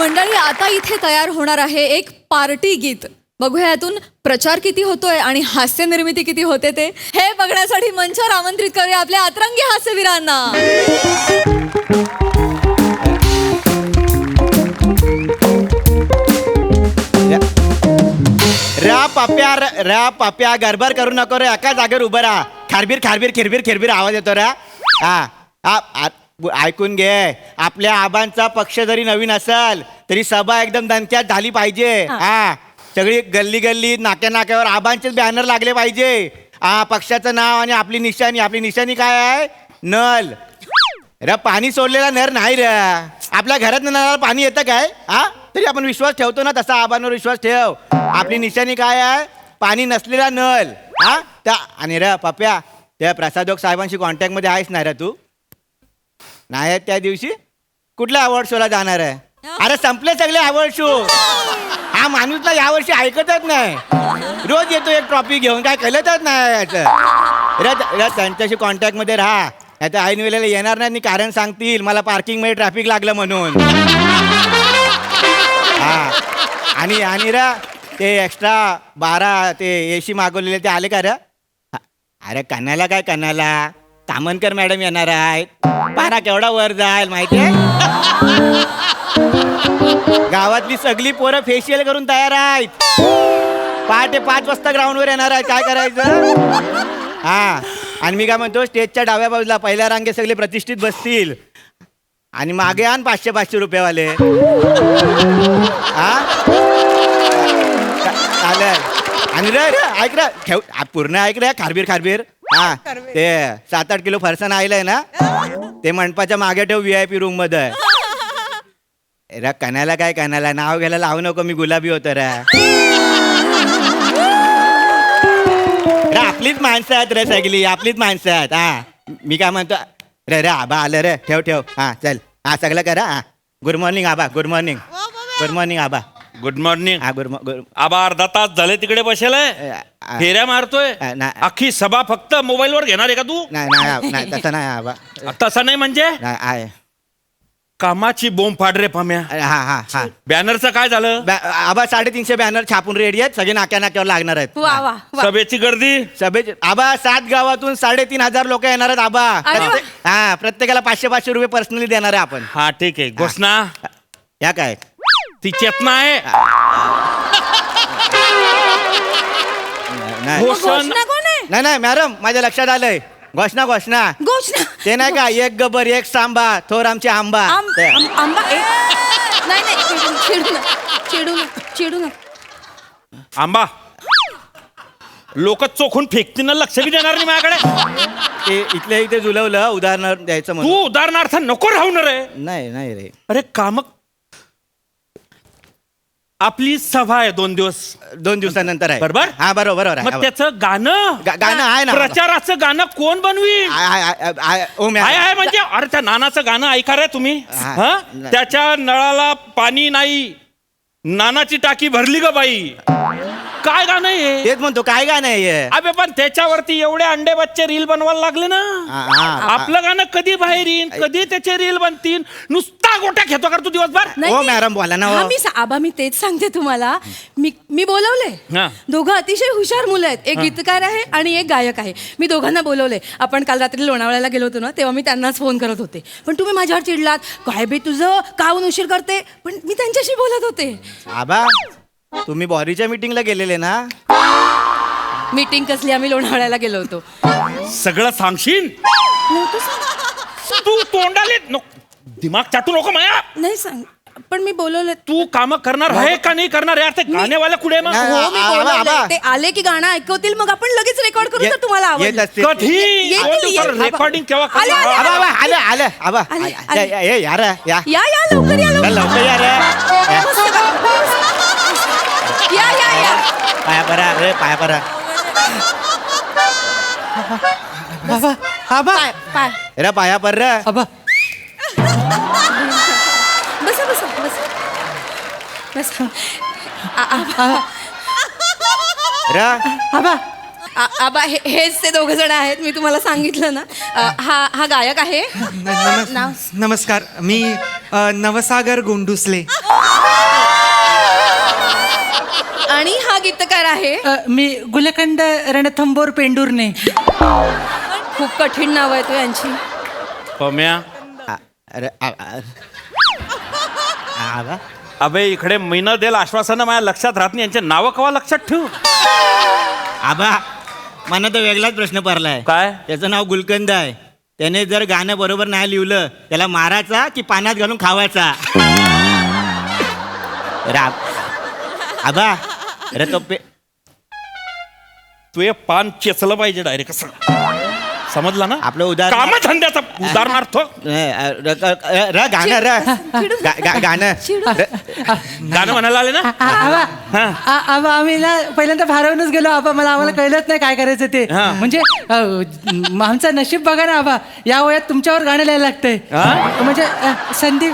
मंडळी आता इथे तयार होणार आहे एक पार्टी गीत. बघूया यातून प्रचार किती होतोय आणि हास्य निर्मिती किती होते ते. हे बघण्यासाठी मंचावर आमंत्रित करूया आपल्या अतरंगी हास्यवीरांना. रा पाप्या रा पाप्या गरबर करू नको रे एका जागेवर उभं राहा. खारबीर खारबीर खिरबीर खिरबीर आवाज येतो रा हा आ- ऐकून घे. आपल्या आबांचा पक्ष जरी नवीन असेल तरी सभा एकदम दणक्यात झाली पाहिजे. हा. सगळी गल्ली गल्ली नाक्या नाक्यावर आबांचेच बॅनर लागले पाहिजे. हा पक्षाचं नाव आणि आपली निशाणी आपली निशाणी काय आहे? नल. रे पाणी सोडलेला नर नाही रे. आपल्या घरात नळाला पाणी येतं काय? हा? तरी आपण विश्वास ठेवतो ना तसा आबांवर विश्वास ठेव. आपली निशाणी काय आहे? पाणी नसलेला नल. हा? त्या आणि रे पप्या त्या प्रसादोक साहेबांशी कॉन्टॅक्टमध्ये आहेस ना रे तू? नाही त्या दिवशी कुठल्या अवॉर्ड शोला जाणार आहे? अरे संपले सगळे अवॉर्ड शो हा माणूसला यावर्षी ऐकतच नाही. रोज येतो एक ट्रॉफी घेऊन काय कळतच नाही याचं. रे त्यांच्याशी कॉन्टॅक्टमध्ये राहा. नाही तर ऐन वेळेला येणार नाही आणि कारण सांगतील मला पार्किंगमध्ये ट्रॅफिक लागलं म्हणून. हा. आणि आणि रा ते एक्स्ट्रा बारा ते एसी मागवलेले ते आले का रे? अरे कन्याला काय कन्याला तामनकर मॅडम येणार आहेत. पारा केवढा वर जाईल माहितीये? गावातली सगळी पोरं फेशियल करून तयार आहेत. पहाटे पाच वाजता ग्राउंडवर येणार आहे काय करायचं? हा. आणि मी काय म्हणतो स्टेजच्या डाव्या बाजूला पहिल्या रांगे सगळे प्रतिष्ठित बसतील. आणि मागे आण पाचशे पाचशे रुपयेवाले. हा? चालेल. आणि रे ऐक रे ठेव पूर्ण ऐक रे खारबीर खारबीर. हा ते सात आठ किलो फरसाण आयलंय ना ते मंडपाच्या मागे ठेव व्ही आय पी रूममध्ये. रे कण्याला काय कण्याला? नाव घ्यायला लावू नको मी गुलाबी होतो रे. रे आपलीच माणसं आहेत रे सगळी आपलीच माणसं आहेत हा. मी काय म्हणतो रे रे आबा आलं रे ठेव ठेव. हा चल. हा सगळं करा हा. गुड मॉर्निंग आबा. गुड मॉर्निंग गुड मॉर्निंग आबा. गुड मॉर्निंग हा गुड गुड आबा अर्धा तास झाले तिकडे बसेलाय. अ, फेऱ्या मारतोय. अ, नाही. अख्खी सभा फक्त मोबाईल वर घेणार आहे का तू? नाही नाही नाही तसं नाही आबा. तसं नाही म्हणजे? नाही आहे. कामाची बोंब फाड रे पाम्या अरे, हा हा हा. बॅनरचं काय झालं? बॅ- आबा साडेतीनशे बॅनर छापून रेडी आहेत. सगळे नाक्या नाक्यावर लागणार आहेत. वा वा वा. सभेची गर्दी? सभेचे आबा सात गावातून साडेतीन हजार लोक येणार आहेत आबा. अरे वा. प्रत्येक- हा प्रत्येकाला पाचशे पाचशे रुपये पर्सनली देणार आहे आपण. हा ठीक आहे. घोषणा? या काय? ती चेतना आहे. नाही घोषण घोषणा कोण आहे? नाही नाही मॅडम माझ्या लक्षात आलंय. घोषणा घोषणा. घोषणा. ते नाही का एक गबर एक सांबा थोर आमचे आंबा. आम- ते- आम- आंबा ए, नाही नाही चिडू- चिडू नका चिडू नका चिडू नका. आंबा लोक चोखून फेकतील ना लक्ष बी देणार नाही माझ्याकडे. ते इथल्या इथे जुलवलं उदाहरण द्यायचं म्हणून. तू उदाहरणार्थ नको राहणार रे. नाही नाही रे. अरे काम आपली सभा आहे दोन दिवस. दोन दिवसानंतर आहे. बरोबर? हा बरोबर बरोबर. मग आहे. त्याचं गाणं गा- गाणं आहे ना प्रचाराचं गाणं कोण बनवील? आहे, आहे, म्हणजे अरे त्या नानाचं गाणं ऐका रे तुम्ही. हा. हा. त्याच्या नळाला पाणी नाही. नानाची टाकी भरली ग बाई. काय गाणं आहे तेच म्हणतो काय गाणं आहे हे? अबे पण त्याच्यावरती एवढे अंडे बच्चे रील बनवायला लागले ना. हा, हा, हा. आपलं गाणं कधी बाहेर येईन कधी त्याचे रील बनतील नुसता गोट्या घेतो का तू दिवसभर. नाही, ओ नाही. मॅडम बोला ना हा. मी सा- आबा मी तेच सांगते तुम्हाला. मी मी बोलवले. हा. दोघं अतिशय हुशार मुलं आहेत. एक गीतकार आहे आणि एक गायक आहे. मी दोघांना बोलवले. आपण काल रात्री लोणावळ्याला गेलो होतो ना तेव्हा मी त्यांनाच फोन करत होते. पण तुम्ही माझ्यावर चिडलात. काय बे तुझं? काहून उशीर करते? पण मी त्यांच्याशी बोलत होते. आबा तुम्ही बॉरीच्या मीटिंगला गेलेले ना? मीटिंग कसली? आम्ही लोणावळ्याला गेलो होतो. सगळं सांगशील? नव्हतं सांग- तू तोंडाले नको. दिमाग चाटू नको माया. नाही सांग. पण मी बोलवले. तू काम करणार आहे का नाही करणार आहे? अरे ते गाणेवाला कुठे आहे मग? नाही, हो मी आबा, बोलवलंय. आबा. ते आले की गाणं ऐकवतील मग आपण लगेच रेकॉर्ड करू ये- तर तुम्हाला येत आवडेल. असते. कधी? येतील, येतील. रेकॉर्डिंग केव्हा आले, आले, करणार? आबा आबा आलं आलं. आबा आले, या- आले. या- या- या रे, या या या लवकर. या चल, लवकर लवकर या रे. या या या. पाया परा रे पाया परा. पाय पाय. रे पाया पर रे. बसा बसा बसा. बसा. आ- आ- रे आ- आबा हे हेच ते दोघ जण आहेत मी तुम्हाला सांगितलं ना. अ, हा हा गायक आहे. नाव? नमस्कार. मी अ, नवसागर गोंडुसले आणि हा गीतकार आहे. अ, मी गुलकंद रणथंबोर पेंडूरने. खूप कठीण नाव आहे तो यांची. पम्या आ, अरे, आ, आ. आबा अबे इकडे महिना देल आश्वासनं माझ्या लक्षात राहत नाही. यांचे नावं कवा लक्षात ठेवू? आबा मला तर वेगळाच प्रश्न पडलाय. काय? त्याचं नाव गुलकंद आहे. त्याने जर गाणं बरोबर नाही लिहिलं त्याला मारायचा की पाण्यात घालून खावायचा? रा आबा अरे तो पे तू हे पान चेचलं पाहिजे डायरेक्ट कसं समजला ना? आपलं उदाहरण- कामधंद्याचा उदाहरणार्थ. र- र- र गाणं र. गा- गा- गाणं. र- गाणं म्हणायला आले ना? आ- आबा हा. आ- आबा आम्ही ना पहिल्यांदा भारावूनच गेलो आबा मला आम्हाला कळलंच नाही काय करायचं ते. हा. म्हणजे अ, म- आमचं नशीब बघा ना आबा या वयात तुमच्यावर गाणं लिहायला लागतंय. हा? म्हणजे अ, संधी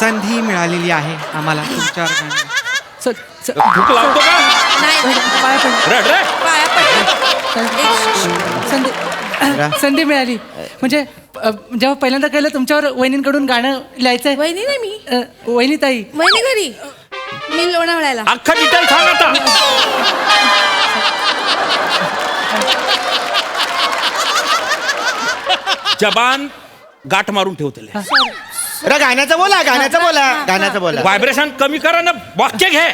संधी मिळालेली आहे आम्हाला तुमच्यावर स- भूक लावतो का? नाही पाया पाया. संधी संधी मिळाली. म्हणजे अ, जेव्हा पहिल्यांदा कळलं तुमच्यावर वहिनींकडून गाणं लिहायचंय. वहिनी नाही मी. अ, वहिनीताई. वहिनी घरी. मी लोणावळ्याला अख्खा डिटेल सांग आता. जबान गाठ मारून ठेवतले. र गाण्याचं बोला गाण्याचं बोला गाण्याचं बोला. व्हायब्रेशन कमी करा ना वाक्य घे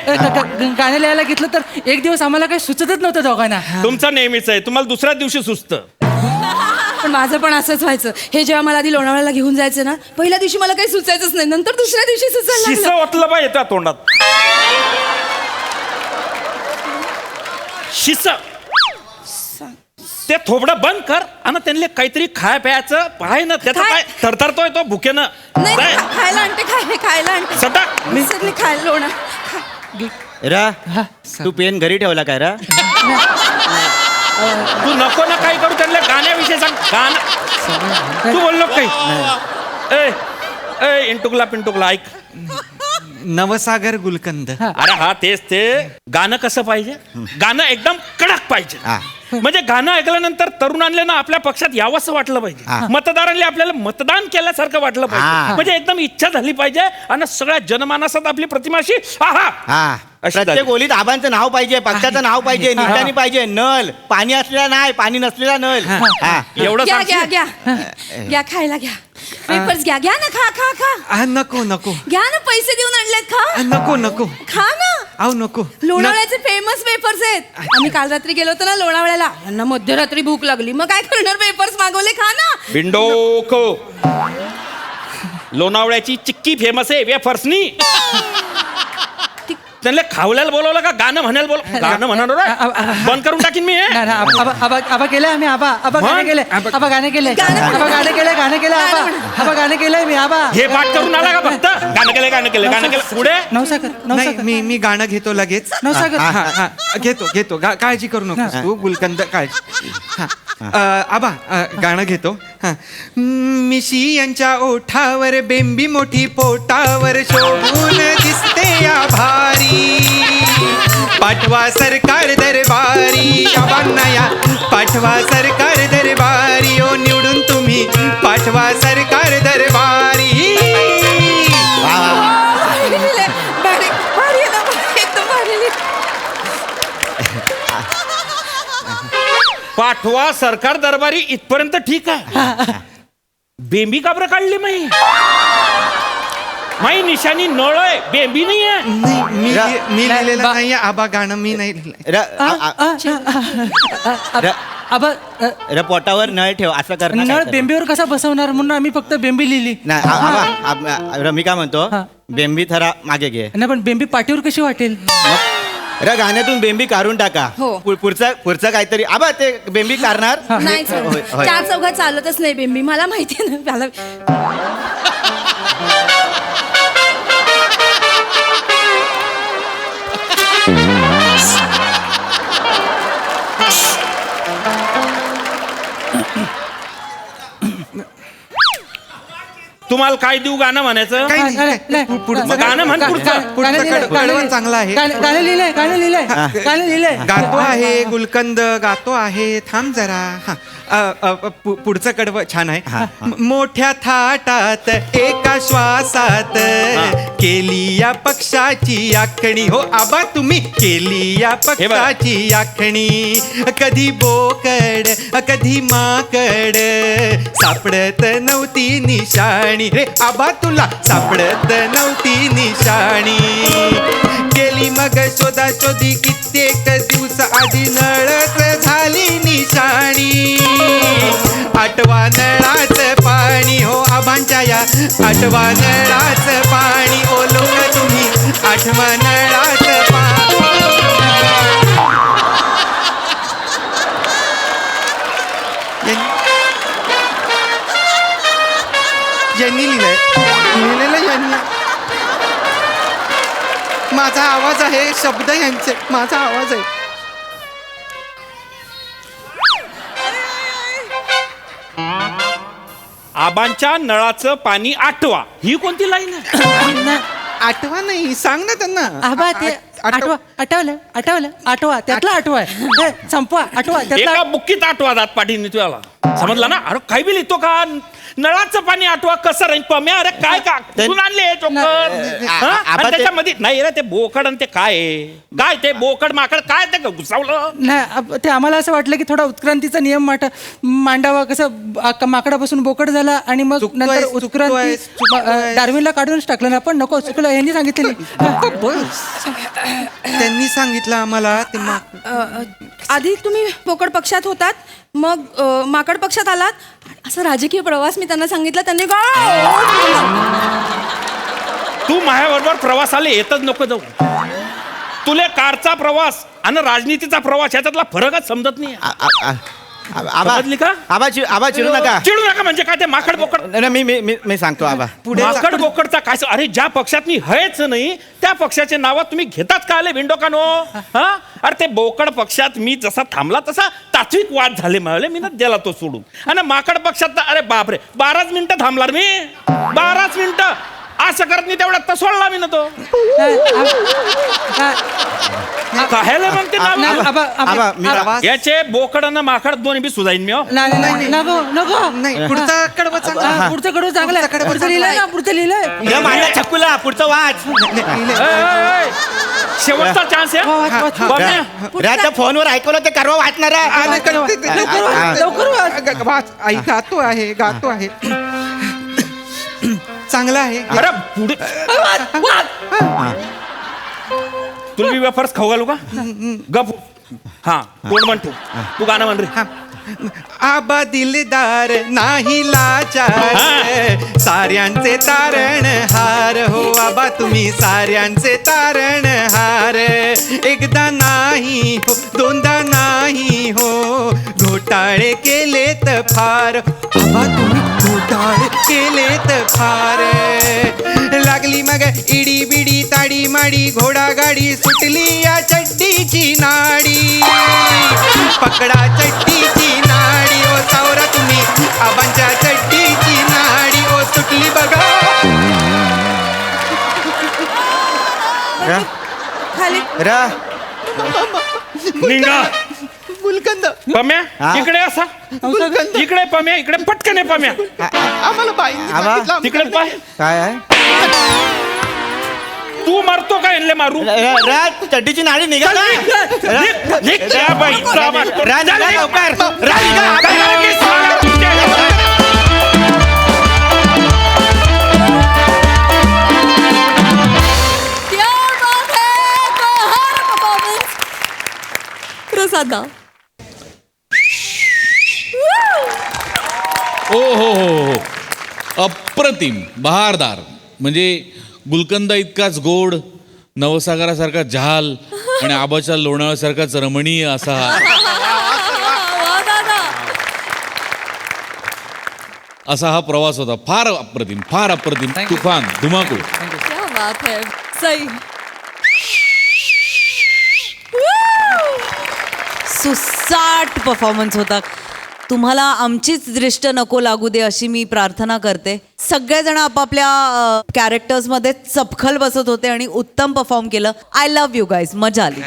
गाणं लिहायला घेतलं तर एक दिवस आम्हाला काही सुचतच नव्हतं दोघांना. तुमचं नेहमीच आहे. तुम्हाला दुसऱ्या दिवशी सुचतं. पण माझं पण असंच व्हायचं. हे जेव्हा मला आधी लोणावळ्याला घेऊन जायचं ना पहिल्या दिवशी मला काही सुचायचंच नाही. नंतर दुसऱ्या दिवशी सुचायला शिस लागलं. ओतलं पाहिजे त्या तोंडात. शिस. ते थोबडं बंद कर आणि त्यांना काहीतरी खाय प्यायचं पाहाय ना त्याचं काय? काय थरथरतोय तो भुकेनं. नाही काय? खा- खायला आणते खाय खायला आणते. सटा मी सगळी खायला लोणा खा. र तू पेन घरी ठेवला काय र? तू नको ना काही करू त्यांना गाण्याविषयी सांग. गाणं तू बोललो काही. ए ए इंटुकला पिंटुकला ऐक. नवसागर गुलकंद. अरे हा तेच ते. गाणं कसं पाहिजे? गाणं एकदम कडक पाहिजे. हा. म्हणजे गाणं ऐकल्यानंतर तरुणांना ना आपल्या पक्षात यावंसं वाटलं. पाहिजे. मतदारांनी आपल्याला मतदान केल्यासारखं वाटलं. पाहिजे. म्हणजे एकदम इच्छा झाली पाहिजे आणि सगळ्या जनमानसात आपली प्रतिमाशी हा. अशी प्रत्येक. ओलीत आबांचं नाव पाहिजे पक्षाचं नाव पाहिजे निशाणी पाहिजे नल पाणी असलेला नाही पाणी नसलेला नल हा. एवढं घ्या घ्या? घ्या. घ्या खायला घ्या. पेपर्स घ्या. घ्या ना खा खा खा. नको नको. घ्या ना पैसे देऊन आणलेत खा. नको नको. खा ना. आव नको. लोणावळ्याचे फेमस पेपर्स आहेत. आम्ही काल रात्री गेलो होतो ना लोणावळ्याला. यांना मध्यरात्री भूक लागली. मग काय करणार पेपर्स मागवले? खा ना. बिंडोको लोणावळ्याची चिक्की फेमस आहे वेफर्सनी. त्यांना खावल्याला बोलवलं का? गाणं म्हणायला बोल गाणं म्हणाल बंद करून टाकीन मी हे. नाही, नाही, आबा आबा आबा केलंय आम्ही आबा आबा गाणं. केलंय. आबा गाणं म्हण. आबा गाणं केलंय गाणं केलंय आबा. आबा गाणं केलंय मी आबा. हे पाठ करून आला का फक्त? गाणं केलं गाणं केलं गाणं केलं पुढे? नवसागर नाही नवसागर. मी मी गाणं घेतो लगेच. नवसागर. हा, हा, घेतो घेतो. गा- काळजी करू नको तू गुलकंद काळजी. हा. अ, आबा अ, गाणं घेतो. हा. मिशी यांच्या ओठावर बेंबी मोठी पोटावर शोभून दिसते. या भारी. पाठवा सरकार दरबारी. आबांना या. पाठवा सरकार दरबारी. ओ निवडून तुम्ही पाठवा सरकार दरबारी. पाठवा सरकार दरबारी इथपर्यंत ठीक आहे. बेंबी का बरं काढली माई माई निशाणी नळ आहे बेंबी नाही आहे नाही मी रा- मी लिहिलेलं बा- नाही आबा गाणं मी नाही लिहिलंय. र आ- आ- आ, आ, आ, र- आबा अ, र पोटावर नळ ठेव असं कर ना नळ. बेंबीवर कसा बसवणार म्हणून आम्ही फक्त बेंबी लिहिली. नाही आ- आबा, आब- आ- र मी काय म्हणतो हा. बेंबी थरा मागे घे. नाही पण बेंबी पाठीवर कशी वाटेल? र गाण्यातून बेंबी काढून टाका. हो. पु- पुढचं पुढचं काहीतरी आबा ते बेंबी काढणार? नाही होय, होय. चार चौघात चालतच नाही बेंबी मला माहिती आहे ना मला तुम्हाला काय देऊ गाणं म्हणायचं? काही नाही, नाही, नाही. पु- पुढचं मग गाणं म्हण पुढचं. गा- गाणं पुढचं लिहिलंय, कड- गाणं कडवं लिहिलंय. चांगलं आहे. गाणं गाणं लिहिलंय गाणं लिहिलंय. गाणं लिहिलंय. गातो आहे गुलकंद गातो आहे थांब जरा. हा. अ, अ, अ, पु- पुढचं कडवं छान आहे. म- मोठ्या थाटात एका श्वासात. केली या पक्षाची आखणी. हो आबा तुम्ही केली या बघा. पक्षाची आखणी. कधी बोकड कधी माकड. सापडत नव्हती निशाणी. रे आबा तुला सापडत नव्हती निशाणी. केली मग शोधा शोधी कित्येक दिवस आधी नळच झाली निशाणी. आठवा नळाच पाणी हो आबांच्या या आठवा नळाच पाणी. ओ लोक तुम्ही आठवा नळा आवाज आहे शब्द यांचे माझा आवाज आहे. आबांच्या नळाचं पाणी आठवा. ही कोणती लाईन आहे? आठवा नाही सांग ना त्यांना. आबा ते आठ- आठवा. आठवलं आठवलं आठवा त्यातला आठवा आहे. हे, संपवा आठवा त्यातला एका बुक्कीत आठवा दात पाठीने तुला समजला ना? अरे काय बी लिहितो का? नळाचं पाणी आठवा कसं राहील पम्या अरे काय का? कुठून आणले हे चोकर आ- हा? आबा आणि ते- त्याच्यामध्ये नाही रे ते बोकड आणि ते काय? आहे? काय ते बोकड माकड काय ते घुसावलं? नाही अब- ते आम्हाला असं वाटलं की थोडा उत्क्रांतीचा नियम माट मांडावा. कसं आ- माकडापासून बोकड झाला आणि मग चुकतोय, नंतर उत्क्रांती डार्विनला काढूनच टाकलं ना पण नको चुकलं यांनी सांगितलं नाही. बस. त्यांनी सांगितलं आम्हाला ते मा- अ, अ, आधी तुम्ही पोकड पक्षात होतात मग अ, माकड पक्षात आलात. असं राजकीय प्रवास मी त्यांना सांगितला त्यांनी काय तू माझ्याबरोबर प्रवासाला येतच नको जाऊ. तुले कारचा प्रवास आणि राजनीतीचा प्रवास याच्यातला फरकच समजत नाही. आ- आ- आ- आबा समजली का? आबा चि- आबा चिडू नका. चिडू नका म्हणजे काय ते माकड बोकड? नाही, नाही, मी मी मी मी सांगतो आबा. पुढे माकड बोकडचा काय स- अरे ज्या पक्षात मी हयच नाही त्या पक्षाचे नाव तुम्ही घेतात का आले विंडोकानो हा? अरे ते बोकड पक्षात मी जसा थांबला तसा तात्विक वाद झाले मिळाले मी ना दिला तो सोडून. आणि माकड पक्षात तर अरे बापरे बाराच मिनिटं थांबला रे मी? बाराच मिनिटं. असं करत नाही तेवढ्यात तर सोडला मी ना तो. काहेला म्हणते नाव? आबा- आबा- आबा, मी- याचे बोकड आणि माकड दोन्ही बी सुधाईन मी हो. नाही, नाही, नाही, नको नको नाही पुढचा कडवं चांगला हा, पुढचं कडू चांगलं आहे. पुढचं कडवं पुढचं लिहिलंय ना पुढचं लिहिलंय या माझ्या छकुला पुढचं वाच ए, ए, ए, शेवटचा चान्स आहे. बघ ना. राजा फोनवर ऐकवलं ते करवा वाचणार आहे. आलं? ते- लवकर वाच, लवकर वाच. ग- वाच आई गातो आहे गातो आहे चांगला आहे अरे पुढे तुला मी वेफर्स खाऊ घालू का? गप. हा तोंड म्हण तू तू गाणं म्हण रे. आबा दिलदार नाही लाचार. साऱ्यांचे तारण हार. हो आबा तुम्ही साऱ्यांचे तारण हार. एकदा नाही हो दोनदा नाही हो. घोटाळे केलेत फार. आबा तुम्ही घोटाळे केलेत फार. माडी घोडा गाडी सुटली या चड्डीची नाडी. पकडा चड्डीची नाडी ओ सावरा तुम्ही. आबांच्या चड्डीची नाडी ओ सुटली बघा. रा. खाली. रा. निघा. गुलकंद पम्या हा? इकडे असा. गुलकंद इकडे पम्या इकडे पटकन आहे पम्या. आम्हाला बाई आबा, तिकडे पाय. काय आहे? तू मारतो का यांना मारू रा- रा चड्डीची नाडी निघा ना. रा- निघ, निघ, त्या बाईचा मारतो. रा निघा चल, लवकर रा निघा काय आबा. झालं की साला तुमच्या- क्या बात है बहार परफॉर्मन्स प्रसादा ओ हो हो हो अप्रतिम बहारदार म्हणजे गुलकंद इतकाच गोड नवसागरासारखा झाल आणि आबाच्या लोणावळ्यासारखाच रमणीय असा हा. असा हा प्रवास होता. फार अप्रतिम फार अप्रतिम. तुफान धुमाकूळ. सुसाट परफॉर्मन्स होता. तुम्हाला आमचीच दृष्ट नको लागू दे अशी मी प्रार्थना करते. सगळेजण आपापल्या कॅरेक्टर्समध्ये चपखल बसत होते आणि उत्तम परफॉर्म केलं. आय लव्ह यू गाईज मजा आली.